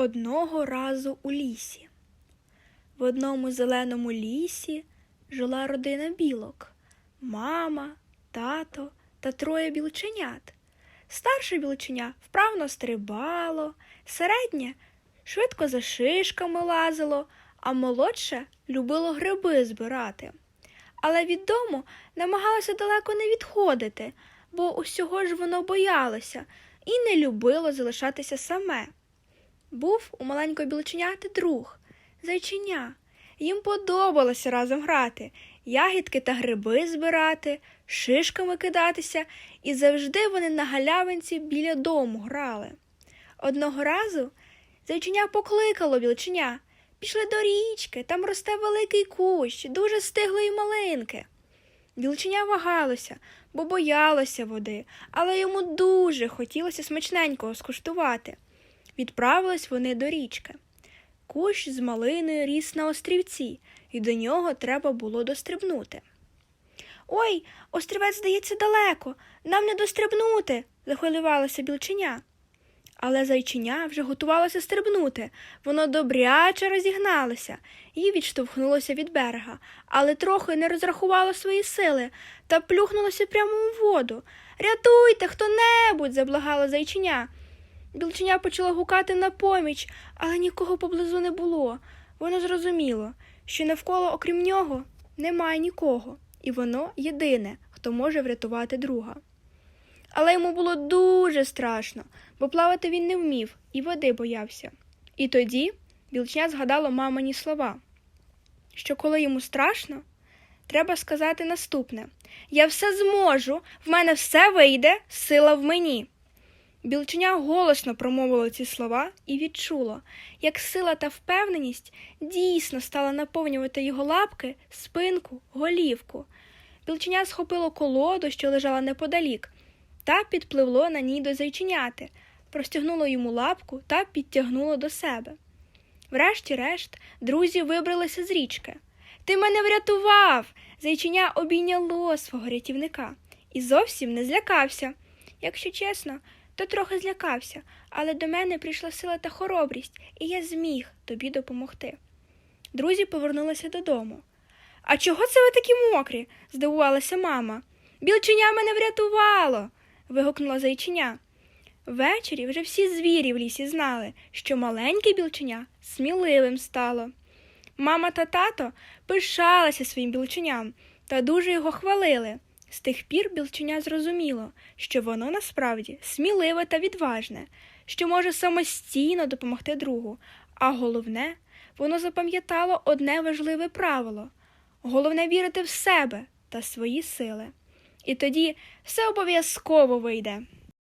Одного разу у лісі. В одному зеленому лісі жила родина білок, мама, тато та троє білченят. Старше білченя вправно стрибало, середнє швидко за шишками лазило, а молодше любило гриби збирати. Але від дому намагалося далеко не відходити, бо усього ж воно боялося і не любило залишатися саме. Був у маленької білченяти друг, зайченя. Їм подобалося разом грати, ягідки та гриби збирати, шишками кидатися, і завжди вони на галявинці біля дому грали. Одного разу зайченя покликало білченя. Пішли до річки, там росте великий кущ, дуже стиглої малинки. Білченя вагалося, бо боялося води, але йому дуже хотілося смачненького скуштувати. Відправились вони до річки. Кущ з малиною ріс на острівці, і до нього треба було дострибнути. Ой, острівець здається далеко, нам не дострибнути, захвилювалося білченя. Але зайченя вже готувалося стрибнути. Воно добряче розігналося і відштовхнулося від берега, але трохи не розрахувало свої сили та плюхнулося прямо у воду. Рятуйте хто-небудь, заблагало зайченя. Білченя почало гукати на поміч, але нікого поблизу не було. Воно зрозуміло, що навколо, окрім нього, немає нікого, і воно єдине, хто може врятувати друга. Але йому було дуже страшно, бо плавати він не вмів і води боявся. І тоді білчня згадало мамині слова, що коли йому страшно, треба сказати наступне Я все зможу, в мене все вийде, сила в мені. Білченя голосно промовило ці слова і відчуло, як сила та впевненість дійсно стала наповнювати його лапки, спинку, голівку. Білченя схопило колоду, що лежала неподалік, та підпливло на ній до зайченяти, простягнуло йому лапку та підтягнуло до себе. Врешті-решт, друзі вибралися з річки. Ти мене врятував. Зайченя обійняло свого рятівника і зовсім не злякався. Якщо чесно, то трохи злякався, але до мене прийшла сила та хоробрість, і я зміг тобі допомогти. Друзі повернулися додому. А чого це ви такі мокрі? здивувалася мама. Білченя мене врятувало. вигукнула зайченя. Ввечері вже всі звірі в лісі знали, що маленьке білченя сміливим стало. Мама та тато пишалися своїм білченям та дуже його хвалили. З тих пір білченя зрозуміло, що воно насправді сміливе та відважне, що може самостійно допомогти другу, а головне, воно запам'ятало одне важливе правило головне вірити в себе та свої сили. І тоді все обов'язково вийде.